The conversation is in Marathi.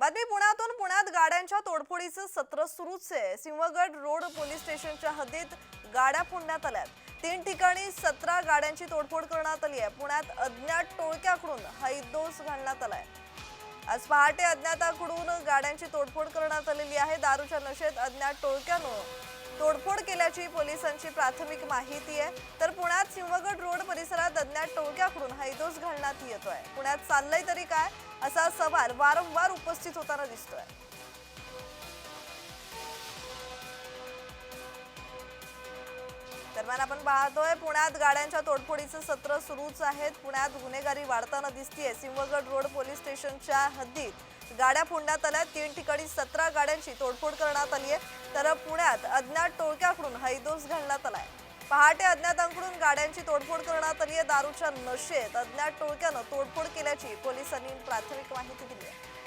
बातमी पुण्यातून. पुण्यात गाड्यांच्या तोडफोडीचं सत्र सुरूच आहे. सिंहगड रोड पोलीस स्टेशनच्या हद्दीत गाड्या फोडण्यात आल्यात तीन ठिकाणी सतरा गाड्यांची तोडफोड करण्यात आली आहे. पुण्यात अज्ञात टोळक्याकडून हैदोस घालण्यात आलाय. आज पहाटे अज्ञाताकडून गाड्यांची तोडफोड करण्यात आलेली आहे. दारूच्या नशेत अज्ञात टोळक्यानं तोडफोड केल्याची पोलिसांची प्राथमिक माहिती आहे. तर पुण्यात सिंहगड रोड परिसरात अज्ञात टोळक्याकडून हैदोस घालण्यात येतोय. पुण्यात चाललंय तरी काय? असा सवाल वारंवार उपस्थित होताना दिसतोय. दरम्यान आपण पाहतोय पुण्यात गाड्यांच्या तोडफोडीचं सत्र सुरूच आहेत. पुण्यात गुन्हेगारी वाढताना दिसतीये. सिंहगड रोड पोलीस स्टेशनच्या हद्दीत गाड्या फोडण्यात आल्या तीन ठिकाणी सतरा गाड्यांची तोडफोड करण्यात आली आहे तर पुण्यात अज्ञात टोळक्याकडून हैदोस घालण्यात आलाय. पहाटे अज्ञातांकडून गाड्यांची तोडफोड करण्यात आली आहे दारूच्या नशेत. अज्ञात टोळक्यानं तोडफोड केल्याची पोलिसांनी प्राथमिक माहिती दिली आहे.